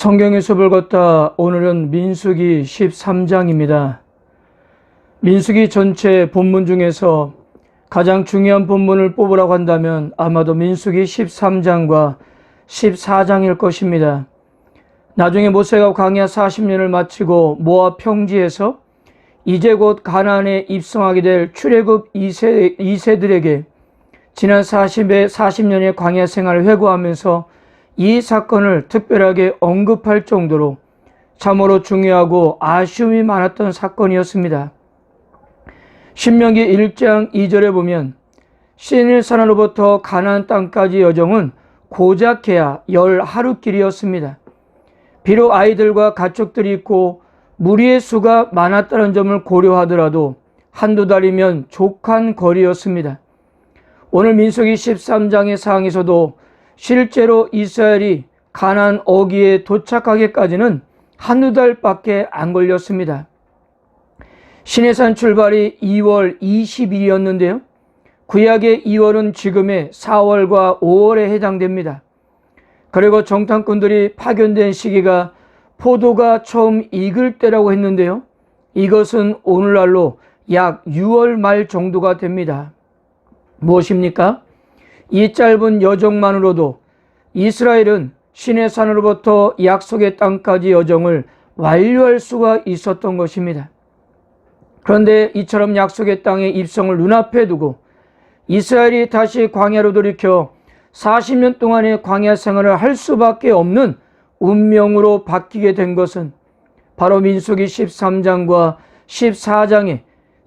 성경의 숲을 걷다 오늘은 민수기 13장입니다. 민수기 전체 본문 중에서 가장 중요한 본문을 뽑으라고 한다면 아마도 민수기 13장과 14장일 것입니다. 나중에 모세가 광야 40년을 마치고 모압 평지에서 이제 곧 가나안에 입성하게 될 출애굽 2세, 2세들에게 지난 40의 40년의 광야 생활을 회고하면서 이 사건을 특별하게 언급할 정도로 참으로 중요하고 아쉬움이 많았던 사건이었습니다. 신명기 1장 2절에 보면 신의 산으로부터 가나안 땅까지 여정은 고작해야 열 하루 길이었습니다. 비록 아이들과 가축들이 있고 무리의 수가 많았다는 점을 고려하더라도 한두 달이면 족한 거리였습니다. 오늘 민수기 13장의 사항에서도 실제로 이스라엘이 가난 어기에 도착하기까지는 한두 달밖에 안 걸렸습니다. 신해산 출발이 2월 20일이었는데요. 구약의 2월은 지금의 4월과 5월에 해당됩니다. 그리고 정탐꾼들이 파견된 시기가 포도가 처음 익을 때라고 했는데요. 이것은 오늘날로 약 6월 말 정도가 됩니다. 무엇입니까? 이 짧은 여정만으로도 이스라엘은 신의 산으로부터 약속의 땅까지 여정을 완료할 수가 있었던 것입니다. 그런데 이처럼 약속의 땅의 입성을 눈앞에 두고 이스라엘이 다시 광야로 돌이켜 40년 동안의 광야 생활을 할 수밖에 없는 운명으로 바뀌게 된 것은 바로 민수기 13장과 14장의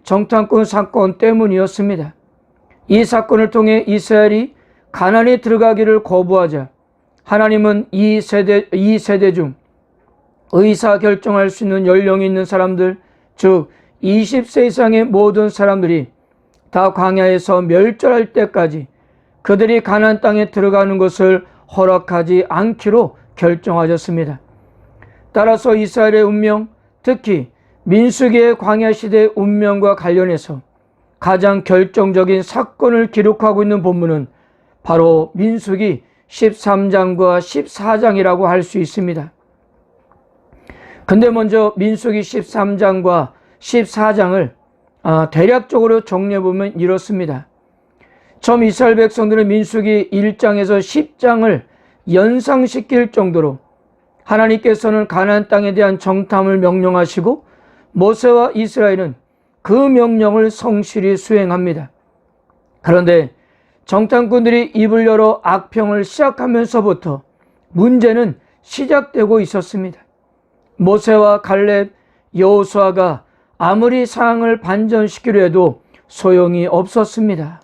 정탐꾼 사건 때문이었습니다. 이 사건을 통해 이스라엘이 가난에 들어가기를 거부하자 하나님은 이 세대, 이 세대 중 의사 결정할 수 있는 연령이 있는 사람들, 즉 20세 이상의 모든 사람들이 다 광야에서 멸절할 때까지 그들이 가난 땅에 들어가는 것을 허락하지 않기로 결정하셨습니다. 따라서 이스라엘의 운명, 특히 민수기의 광야 시대의 운명과 관련해서 가장 결정적인 사건을 기록하고 있는 본문은 바로 민수기 13장과 14장이라고 할 수 있습니다. 근데 먼저 민수기 13장과 14장을 아, 대략적으로 정리해 보면 이렇습니다. 처음 이스라엘 백성들은 민수기 1장에서 10장을 연상시킬 정도로 하나님께서는 가나안 땅에 대한 정탐을 명령하시고 모세와 이스라엘은 그 명령을 성실히 수행합니다. 그런데 정탐꾼들이 입을 열어 악평을 시작하면서부터 문제는 시작되고 있었습니다. 모세와 갈렙, 여호수아가 아무리 상황을 반전시키려 해도 소용이 없었습니다.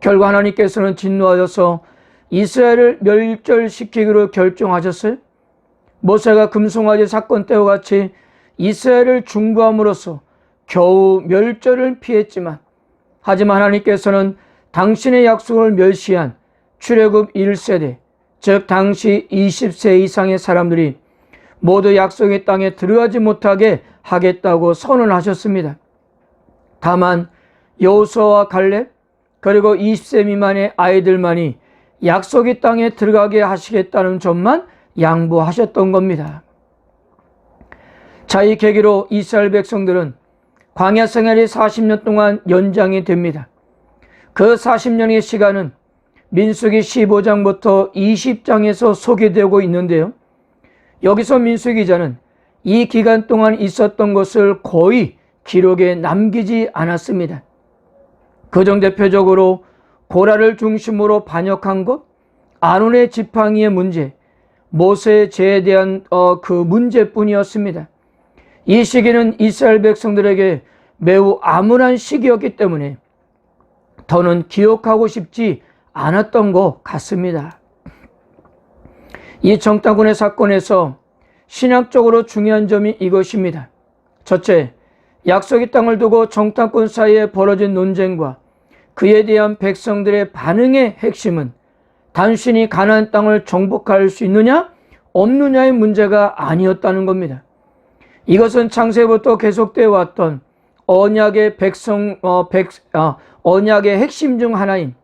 결과 하나님께서는 진노하셔서 이스라엘을 멸절시키기로 결정하셨어요. 모세가 금송아지 사건 때와 같이 이스라엘을 중부함으로써 겨우 멸절을 피했지만 하지만 하나님께서는 당신의 약속을 멸시한 출애굽 1세대 즉 당시 20세 이상의 사람들이 모두 약속의 땅에 들어가지 못하게 하겠다고 선언하셨습니다. 다만 여호수아와 갈렙 그리고 20세 미만의 아이들만이 약속의 땅에 들어가게 하시겠다는 점만 양보하셨던 겁니다. 자, 이 계기로 이스라엘 백성들은 광야 생활이 40년 동안 연장이 됩니다. 그 40년의 시간은 민수기 15장부터 20장에서 소개되고 있는데요. 여기서 민수기 기자는 이 기간 동안 있었던 것을 거의 기록에 남기지 않았습니다. 그중 대표적으로 고라를 중심으로 반역한 것, 아론의 지팡이의 문제, 모세의 죄에 대한 어, 그 문제뿐이었습니다. 이 시기는 이스라엘 백성들에게 매우 암울한 시기였기 때문에 더는 기억하고 싶지 않았던 것 같습니다. 이 정탐군의 사건에서 신학적으로 중요한 점이 이것입니다. 첫째, 약속의 땅을 두고 정탐꾼 사이에 벌어진 논쟁과 그에 대한 백성들의 반응의 핵심은 단순히 가나안 땅을 정복할 수 있느냐 없느냐의 문제가 아니었다는 겁니다. 이것은 창세부터 계속되어 왔던 언약의 백성 어, 백, 어, 언약의 핵심 중 하나인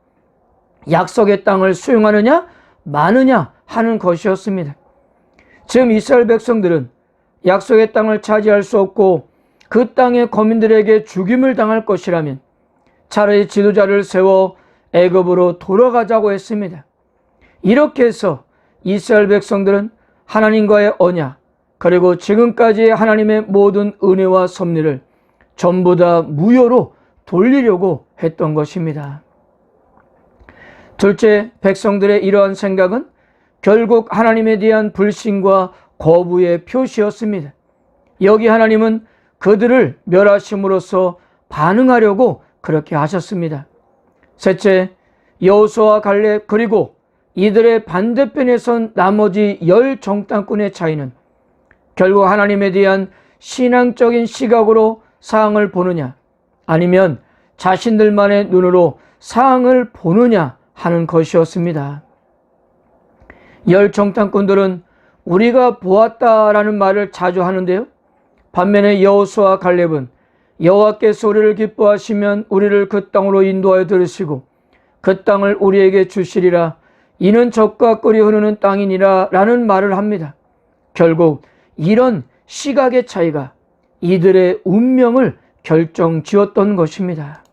약속의 땅을 수용하느냐 마느냐 하는 것이었습니다. 지금 이스라엘 백성들은 약속의 땅을 차지할 수 없고 그 땅의 거민들에게 죽임을 당할 것이라면 차라리 지도자를 세워 애굽으로 돌아가자고 했습니다. 이렇게 해서 이스라엘 백성들은 하나님과의 언약 그리고 지금까지 하나님의 모든 은혜와 섭리를 전부 다 무효로 돌리려고 했던 것입니다. 둘째, 백성들의 이러한 생각은 결국 하나님에 대한 불신과 거부의 표시였습니다. 여기 하나님은 그들을 멸하심으로써 반응하려고 그렇게 하셨습니다. 셋째, 여호수와 갈렙 그리고 이들의 반대편에 선 나머지 열 정탐꾼의 차이는 결국 하나님에 대한 신앙적인 시각으로 사항을 보느냐 아니면 자신들만의 눈으로 사항을 보느냐 하는 것이었습니다. 열 정탐꾼들은 우리가 보았다라는 말을 자주 하는데요. 반면에 여호수와 갈렙은 여호와께서 우리를 기뻐하시면 우리를 그 땅으로 인도하여 들으시고 그 땅을 우리에게 주시리라 이는 적과 꿀이 흐르는 땅이니라 라는 말을 합니다. 결국 이런 시각의 차이가 이들의 운명을 결정 지었던 것입니다.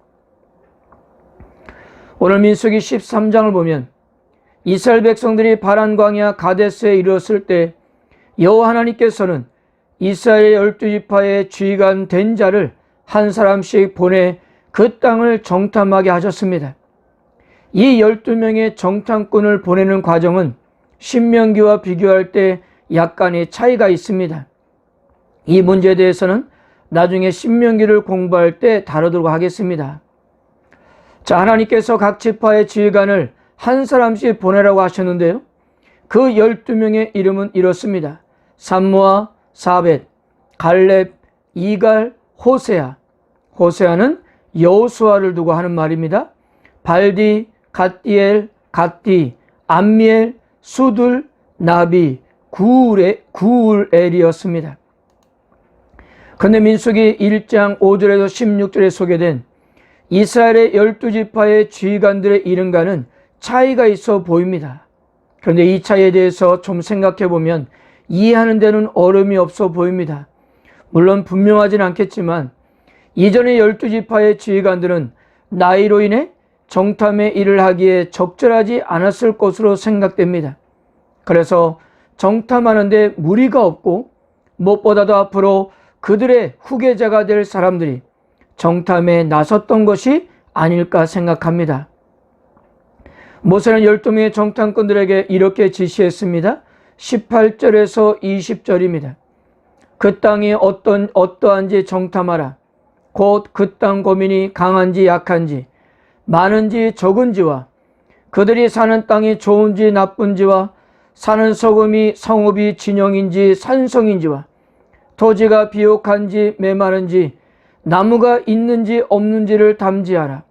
오늘 민수기 13장을 보면 이스라엘 백성들이 바란 광야 가데스에 이르렀을 때 여호와 하나님께서는 이스라엘 열두 지파의 주의관 된 자를 한 사람씩 보내 그 땅을 정탐하게 하셨습니다. 이 열두 명의 정탐꾼을 보내는 과정은 신명기와 비교할 때 약간의 차이가 있습니다. 이 문제에 대해서는 나중에 신명기를 공부할 때 다루도록 하겠습니다. 자, 하나님께서 각 지파의 지휘관을 한 사람씩 보내라고 하셨는데요. 그 12명의 이름은 이렇습니다. 삼무아, 사벳, 갈렙, 이갈, 호세아. 호세아는 여호수아를 두고 하는 말입니다. 발디, 갓디엘, 갓디, 암미엘, 수들, 나비, 구울엘이었습니다. 근데 민수기 1장 5절에서 16절에 소개된 이스라엘의 열두 지파의 지휘관들의 이름과는 차이가 있어 보입니다. 그런데 이 차이에 대해서 좀 생각해 보면 이해하는 데는 어려움이 없어 보입니다. 물론 분명하진 않겠지만 이전의 열두 지파의 지휘관들은 나이로 인해 정탐의 일을 하기에 적절하지 않았을 것으로 생각됩니다. 그래서 정탐하는데 무리가 없고 무엇보다도 앞으로 그들의 후계자가 될 사람들이 정탐에 나섰던 것이 아닐까 생각합니다. 모세는 12명의 정탐꾼들에게 이렇게 지시했습니다. 18절에서 20절입니다. 그 땅이 어떤, 어떠한지 정탐하라. 곧 그 땅 고민이 강한지 약한지, 많은지 적은지와 그들이 사는 땅이 좋은지 나쁜지와 사는 소금이 성읍이 진영인지 산성인지와 토지가 비옥한지 메마른지 나무가 있는지 없는지를 담지하라.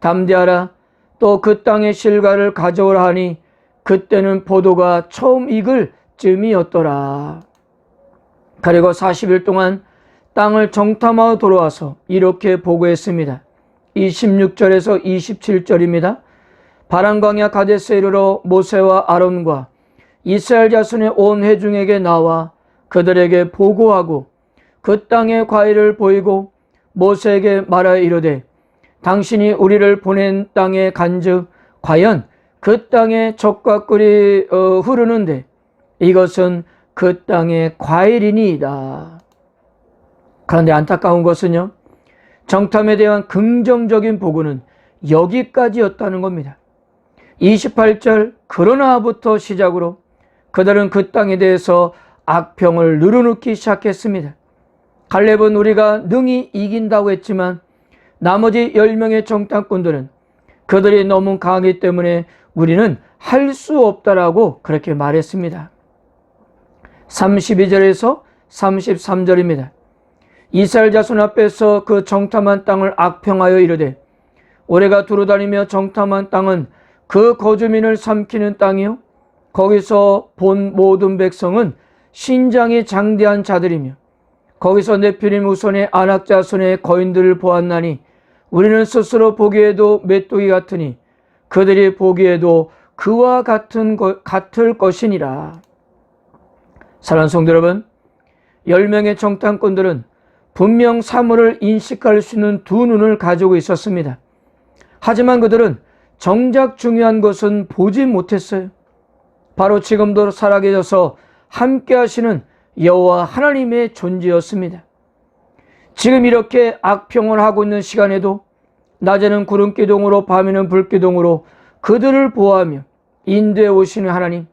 담대하라. 또 그 땅의 실과를 가져오라 하니 그때는 포도가 처음 익을 쯤이었더라. 그리고 40일 동안 땅을 정탐하여 돌아와서 이렇게 보고했습니다. 26절에서 27절입니다. 바람광야 가데스에 이르러 모세와 아론과 이스라엘 자손의 온 회중에게 나와 그들에게 보고하고 그 땅의 과일을 보이고 모세에게 말하여 이르되 당신이 우리를 보낸 땅에 간즉 과연 그 땅에 적과 꿀이 어, 흐르는데 이것은 그 땅의 과일이니이다. 그런데 안타까운 것은요. 정탐에 대한 긍정적인 보고는 여기까지였다는 겁니다. 28절 그러나부터 시작으로 그들은 그 땅에 대해서 악평을 늘어놓기 시작했습니다. 갈렙은 우리가 능히 이긴다고 했지만 나머지 10명의 정탐꾼들은 그들이 너무 강하기 때문에 우리는 할 수 없다라고 그렇게 말했습니다. 32절에서 33절입니다. 이스라엘 자손 앞에서 그 정탐한 땅을 악평하여 이르되 우리가 두루 다니며 정탐한 땅은 그 거주민을 삼키는 땅이요 거기서 본 모든 백성은 신장이 장대한 자들이며 거기서 네피림 우선의 안악자 손의 거인들을 보았나니 우리는 스스로 보기에도 메뚜기 같으니 그들이 보기에도 그와 같은 거, 같을 것이니라. 사랑하는 성도 여러분, 10명의 정탐꾼들은 분명 사물을 인식할 수 있는 두 눈을 가지고 있었습니다. 하지만 그들은 정작 중요한 것은 보지 못했어요. 바로 지금도 살아계셔서 함께 하시는 여호와 하나님의 존재였습니다. 지금 이렇게 악평을 하고 있는 시간에도 낮에는 구름 기둥으로 밤에는 불 기둥으로 그들을 보호하며 인도해 오시는 하나님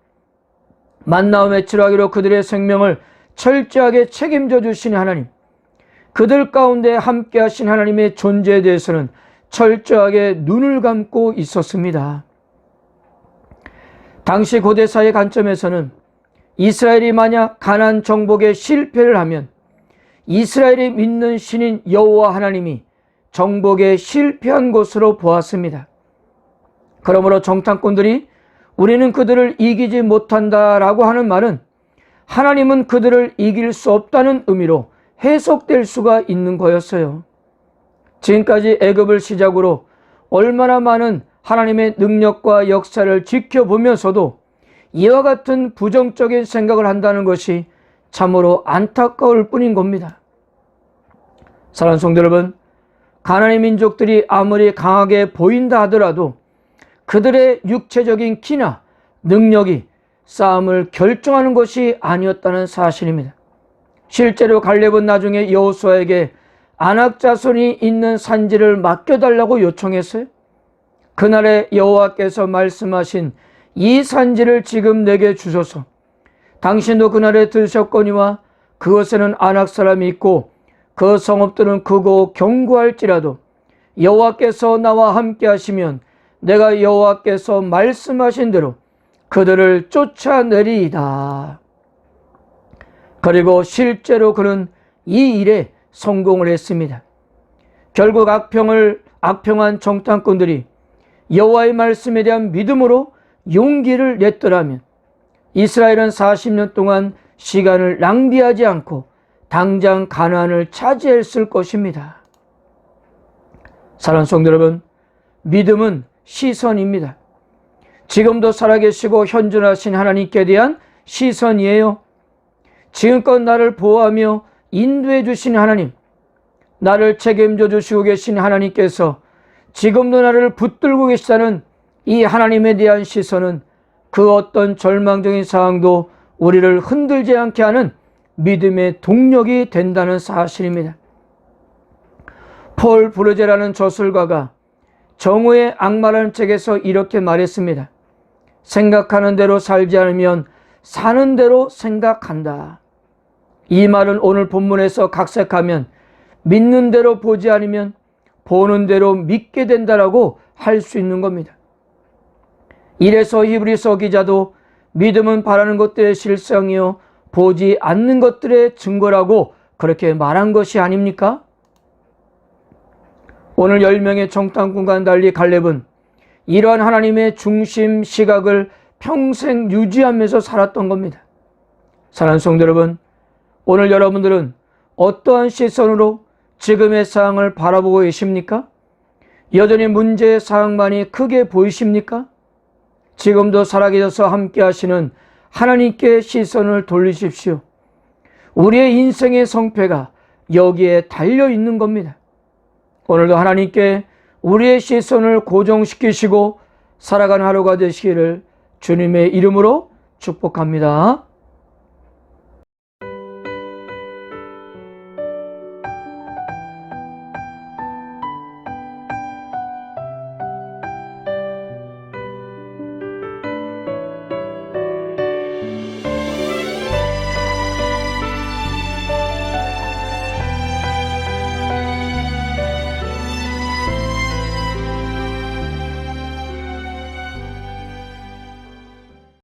만나움에 치료하기로 그들의 생명을 철저하게 책임져 주시는 하나님 그들 가운데 함께 하신 하나님의 존재에 대해서는 철저하게 눈을 감고 있었습니다. 당시 고대사의 관점에서는 이스라엘이 만약 가난 정복에 실패를 하면 이스라엘이 믿는 신인 여호와 하나님이 정복에 실패한 것으로 보았습니다. 그러므로 정탐꾼들이 우리는 그들을 이기지 못한다라고 하는 말은 하나님은 그들을 이길 수 없다는 의미로 해석될 수가 있는 거였어요. 지금까지 애굽을 시작으로 얼마나 많은 하나님의 능력과 역사를 지켜보면서도 이와 같은 부정적인 생각을 한다는 것이 참으로 안타까울 뿐인 겁니다. 사랑하는 성도 여러분, 가나안의 민족들이 아무리 강하게 보인다 하더라도 그들의 육체적인 키나 능력이 싸움을 결정하는 것이 아니었다는 사실입니다. 실제로 갈렙은 나중에 여호수아에게 안악 자손이 있는 산지를 맡겨달라고 요청했어요. 그날에 여호와께서 말씀하신 이 산지를 지금 내게 주소서. 당신도 그날에 들으셨거니와 그것에는 안악 사람이 있고 그 성읍들은 크고 견고할지라도 여호와께서 나와 함께 하시면 내가 여호와께서 말씀하신 대로 그들을 쫓아내리이다. 그리고 실제로 그는 이 일에 성공을 했습니다. 결국 악평을 악평한 정탐꾼들이 여호와의 말씀에 대한 믿음으로 용기를 냈더라면 이스라엘은 40년 동안 시간을 낭비하지 않고 당장 가나안을 차지했을 것입니다. 사랑하는 성도 여러분, 믿음은 시선입니다. 지금도 살아계시고 현존하신 하나님께 대한 시선이에요. 지금껏 나를 보호하며 인도해 주신 하나님, 나를 책임져 주시고 계신 하나님께서 지금도 나를 붙들고 계시다는 이 하나님에 대한 시선은 그 어떤 절망적인 상황도 우리를 흔들지 않게 하는 믿음의 동력이 된다는 사실입니다. 폴 브르제라는 저술가가 정오의 악마라는 책에서 이렇게 말했습니다. 생각하는 대로 살지 않으면 사는 대로 생각한다. 이 말은 오늘 본문에서 각색하면 믿는 대로 보지 않으면 보는 대로 믿게 된다라고 할 수 있는 겁니다. 이래서 히브리서 기자도 믿음은 바라는 것들의 실상이요 보지 않는 것들의 증거라고 그렇게 말한 것이 아닙니까? 오늘 10명의 정탐꾼과 달리 갈렙은 이러한 하나님의 중심 시각을 평생 유지하면서 살았던 겁니다. 사랑하는 성도 여러분, 오늘 여러분들은 어떠한 시선으로 지금의 상황을 바라보고 계십니까? 여전히 문제의 사항만이 크게 보이십니까? 지금도 살아계셔서 함께 하시는 하나님께 시선을 돌리십시오. 우리의 인생의 성패가 여기에 달려 있는 겁니다. 오늘도 하나님께 우리의 시선을 고정시키시고 살아가는 하루가 되시기를 주님의 이름으로 축복합니다.